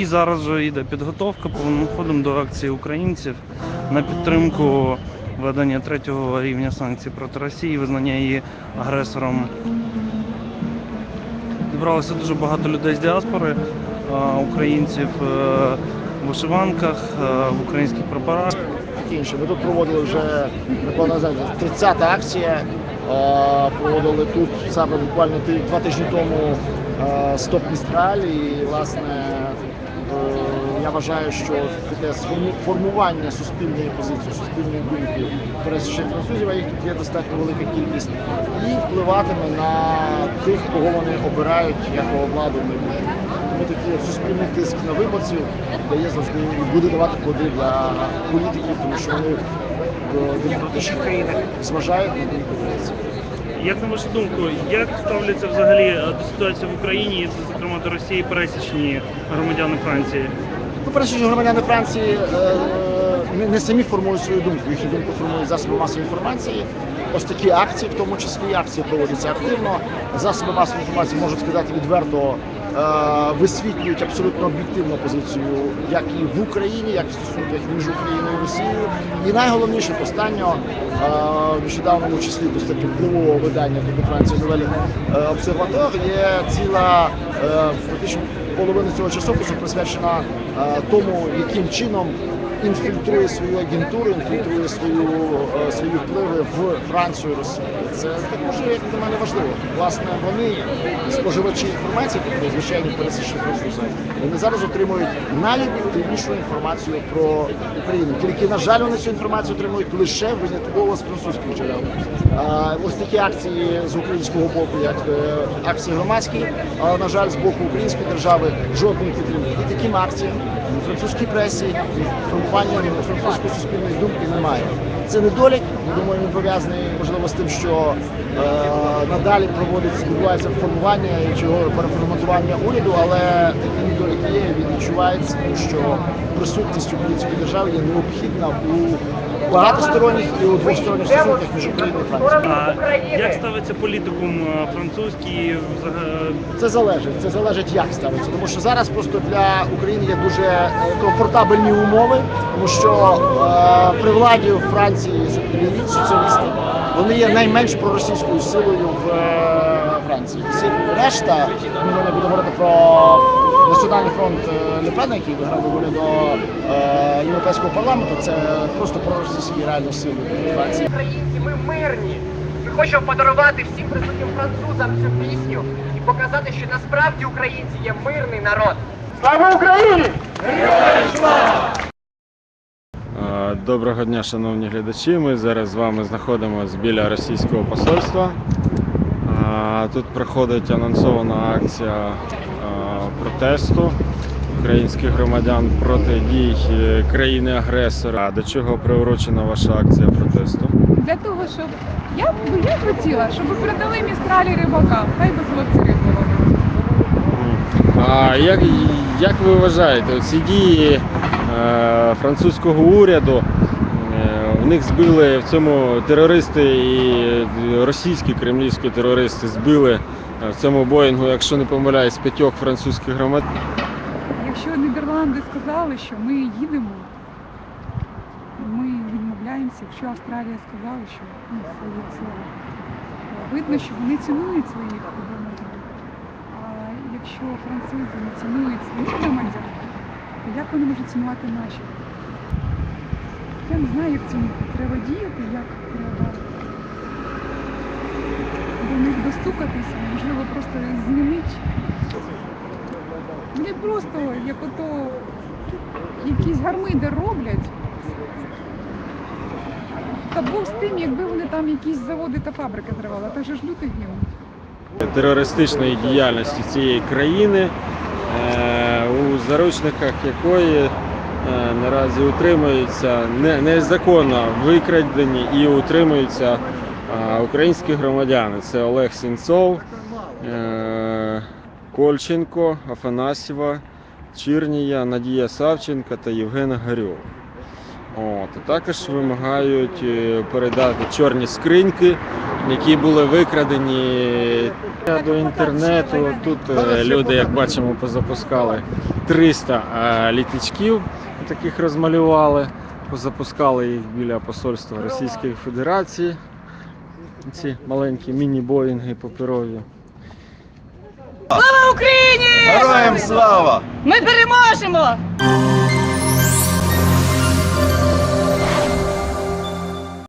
І зараз вже йде підготовка повним ходом до акції українців на підтримку введення третього рівня санкцій проти Росії, визнання її агресором. Зібралося дуже багато людей з діаспори, українців е, в вишиванках, е, в українських прапорах. інше. Ми тут проводили вже напевно 30-та акція. Е, Проводили тут саме буквально два тижні тому е, стоп Містраль. І власне е, я вважаю, що таке формування суспільної позиції, суспільної думки пересічних французів, а їх тут є достатньо велика кількість, і впливатиме на тих, кого вони обирають як владу в майбутньому. Тому такий суспільний тиск на виборців дає завжди і буде давати плоди для політиків, тому що вони в демократичних країнах зважають на думку. Як на вашу думку, як ставляться взагалі е, до ситуації в Україні, і, зокрема до Росії, пересічні громадяни Франції? Ну, що громадяни Франції е, не, самі формують свою думку, їхню думку формують засоби масової інформації. Ось такі акції, в тому числі акції проводяться активно. Засоби масової інформації можуть сказати відверто, висвітлюють абсолютно об'єктивну позицію як і в Україні, як в стосунках між Україною і Росією. І найголовніше останнього е, в нещодавному числі достатньо впливового видання у Франції новелі обсерватор є ціла е, фактично половина цього часопису присвячена е, тому, яким чином інфільтрує свою агентуру, інфільтрує свою, е, свої впливи в Францію Росію. Це також як для мене важливо. Власне, вони споживачі інформації, тобто звичайні пересічні французи, вони зараз отримують найоб'єктивнішу інформацію про Україну. Тільки, на жаль, вони цю інформацію отримують лише винятково з французьких джерел. Ось такі акції з українського боку, як е, акції громадські, але, на жаль, з боку української держави жодної підтримки. І таким акціям французькій пресі формування французької суспільної думки немає. Це недолік. Я думаю, він пов'язаний можливо з тим, що е, надалі проводиться відбувається формування і чого переформатування уряду, але такий недолік є. Він відчувається, тому що присутність української держави є необхідна у багатосторонніх і у двосторонніх стосунках між Україною і Францією. Як ставиться політикум е, французький Це залежить. Це залежить, як ставиться. Тому що зараз просто для України є дуже е, комфортабельні умови, тому що е, при владі у Франції соціалісти вони є найменш проросійською силою в е, Франції. Всі решта, ми не будемо говорити про Національний фронт Лепена, який виграв вибори до е, Європейського парламенту, це просто проросійські реально сили Українці, ми мирні. Ми хочемо подарувати всім присутнім французам цю пісню і показати, що насправді українці є мирний народ. Слава Україні! Е, Доброго дня, шановні глядачі. Ми зараз з вами знаходимося біля російського посольства. Е, Тут проходить анонсована акція протесту українських громадян проти дій е, країни-агресора. А До чого приурочена ваша акція протесту? Для того, щоб я б я хотіла, щоб передали містралі рибакам, хай би хлопці рибу ловили. А як, як ви вважаєте, ці дії е, французького уряду, них збили в цьому терористи і російські кремлівські терористи збили е, в цьому Боїнгу, якщо не помиляюсь, п'ятьох французьких громадян. Якщо Нідерланди сказали, що ми їдемо, ми відмовляємося. Якщо Австралія сказала, що ну, слово. Видно, що вони цінують своїх громадян. А якщо французи не цінують своїх громадян, то як вони можуть цінувати наші? Я не знаю, як цьому треба діяти, як треба до них достукатися, можливо, просто змінити. Вони просто як ото якісь гармиди роблять. Та Бог з тим, якби вони там якісь заводи та фабрики зривали, а так же ж люди гинуть. терористичної діяльності цієї країни, е, у заручниках якої наразі утримуються незаконно викрадені і утримуються е, українські громадяни. Це Олег Сінцов, е, Кольченко, Афанасьєва, Чірнія, Надія Савченка та Євген Гарьов. От, також вимагають е, передати чорні скриньки, які були викрадені до інтернету. Тут е, люди, як бачимо, позапускали 300 е, літачків, таких розмалювали, позапускали їх біля посольства Російської Федерації. Ці маленькі міні-боїнги паперові. Слава Україні! Героям слава! Ми переможемо!